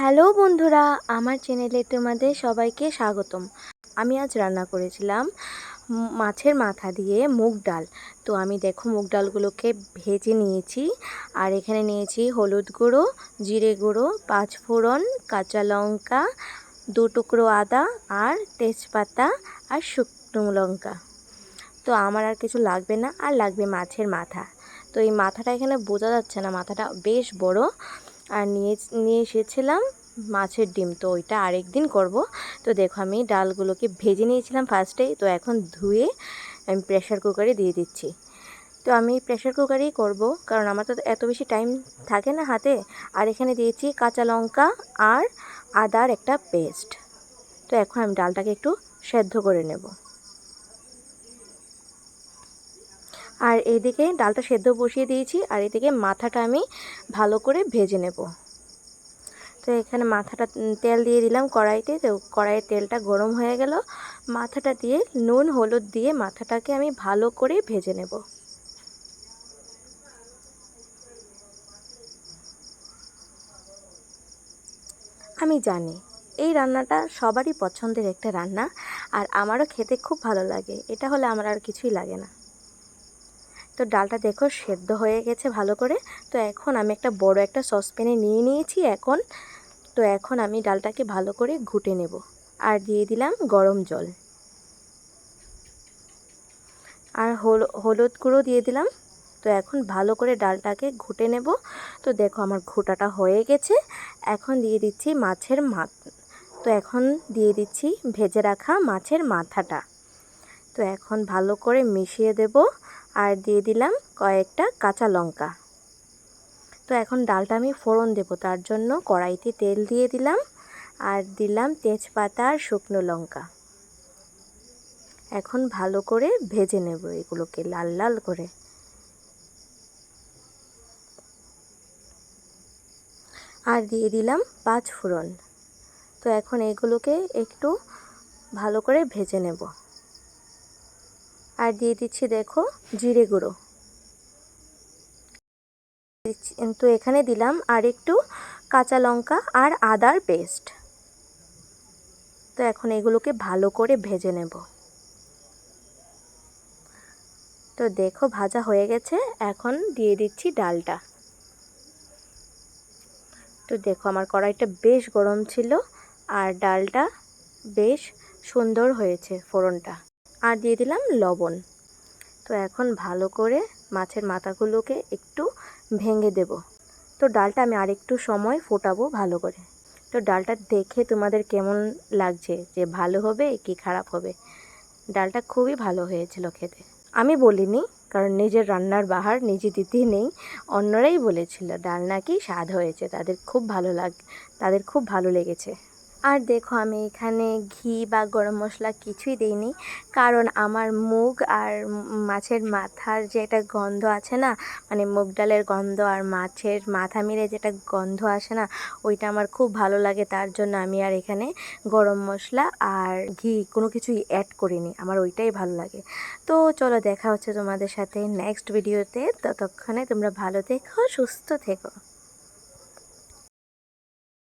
Hello বন্ধুরা, আমার চ্যানেলে তোমাদের সবাইকে স্বাগতম। আমি আজ রান্না করেছিলাম মাছের মাথা দিয়ে মুগ ডাল। তো আমি দেখো মুগ ডালগুলোকে ভেজে নিয়েছি, আর এখানে নিয়েছি হলুদ গুঁড়ো, জিরে গুঁড়ো পাঁচফোড়ন কাঁচা লঙ্কা, দু টুকরো আদা, আর তেজপাতা, আর শুকনো লঙ্কা। তো আমার আর কিছু লাগবে না, আর লাগবে মাছের মাথা। তো এই মাথাটা এখানে বোঝা যাচ্ছে না, মাথাটা বেশ বড়। আর নিয়ে নিয়ে এসেছিলাম মাছের ডিম। তো ওইটা আরেক দিন করব। তো দেখো আমি ডালগুলোকে ভেজে নিয়েছিলাম ফার্স্টেই তো এখন ধুয়ে আমি প্রেশার কুকারে দিয়ে দিচ্ছি। তো আমি প্রেশার কুকারেই করব। কারণ আমার তো এত বেশি টাইম থাকে না হাতে। আর এখানে দিয়েছি কাঁচা লঙ্কা আর আদার একটা পেস্ট তো এখন আমি ডালটাকে একটু সেদ্ধ করে নেব। আর এদিকে ডালটা সেদ্ধ বসিয়ে দিয়েছি, আর এদিকে মাথাটা আমি ভালো করে ভেজে নেব। তো এখানে মাথাটা তেল দিয়ে দিলাম কড়াইতে। তো কড়াইয়ের তেলটা গরম হয়ে গেল। মাথাটা দিয়ে নুন, হলুদ দিয়ে মাথাটাকে আমি ভালো করে ভেজে নেব। আমি জানি এই রান্নাটা সবারই পছন্দের একটা রান্না, আর আমারও খেতে খুব ভালো লাগে। এটা হলে আমার আর কিছুই লাগে না। তো ডালটা দেখো সেদ্ধ হয়ে গেছে ভালো করে। তো এখন আমি একটা বড় একটা সসপ্যানে নিয়ে নিয়েছি এখন। তো এখন আমি ডালটাকে ভালো করে ঘুটে নেব। আর দিয়ে দিলাম গরম জল। আর হল- হলুদ গুঁড়ো দিয়ে দিলাম। তো এখন ভালো করে ডালটাকে ঘুটে নেব। তো দেখো আমার ঘোটাটা হয়ে গেছে। এখন দিয়ে দিচ্ছি মাছের মাথ। তো এখন দিয়ে দিচ্ছি ভেজে রাখা মাছের মাথাটা। তো এখন ভালো করে মিশিয়ে দেব। আর দিয়ে দিলাম কয়েকটা কাঁচা লঙ্কা। তো এখন ডালটা আমি ফোড়ন দেবো, তার জন্য কড়াইতে তেল দিয়ে দিলাম আর দিলাম তেজপাতা আর শুকনো লঙ্কা। এখন ভালো করে ভেজে নেব এগুলোকে লাল লাল করে। আর দিয়ে দিলাম পাঁচ ফোড়ন। তো এখন এগুলোকে একটু ভালো করে ভেজে নেব। আর দিয়ে দিচ্ছি দেখো জিরে গুঁড়ো। তো এখানে দিলাম আর একটু কাঁচা লঙ্কা আর আদার পেস্ট। তো এখন এগুলোকে ভালো করে ভেজে নেব। তো দেখো ভাজা হয়ে গেছে, এখন দিয়ে দিচ্ছি ডালটা। তো দেখো আমার কড়াইটা বেশ গরম ছিল আর ডালটা বেশ সুন্দর হয়েছে ফোড়নটা। আর দিয়ে দিলাম লবণ। তো এখন ভালো করে মাছের মাথাগুলোকে একটু ভেঙে দেব। তো ডালটা আমি আরেকটু সময় ফোটাবো ভালো করে। তো ডালটা দেখে তোমাদের কেমন লাগছে? যে ভালো হবে কি খারাপ হবে? ডালটা খুবই ভালো হয়েছিল খেতে। আমি বলিনি, কারণ নিজের রান্নার বাহার নিজে দিতেই নেই, অন্যরাই বলেছিল, ডাল নাকি স্বাদ হয়েছে, তাদের খুব ভালো লাগ, তাদের খুব ভালো লেগেছে। আর দেখো আমি এখানে ঘি বা গরম মশলা কিছুই দিইনি। কারণ আমার মুগ আর মাছের মাথার যে একটা গন্ধ আছে না মানে মুগ ডালের গন্ধ আর মাছের মাথা মিলে যেটা গন্ধ আসে না, ওইটা আমার খুব ভালো লাগে। তার জন্য আমি আর এখানে গরম মশলা আর ঘি কোনো কিছুই অ্যাড করিনি। আমার ওইটাই ভালো লাগে। তো চলো দেখা হচ্ছে তোমাদের সাথে নেক্সট ভিডিওতে ততক্ষণে তোমরা ভালো থেকো, সুস্থ থেকো।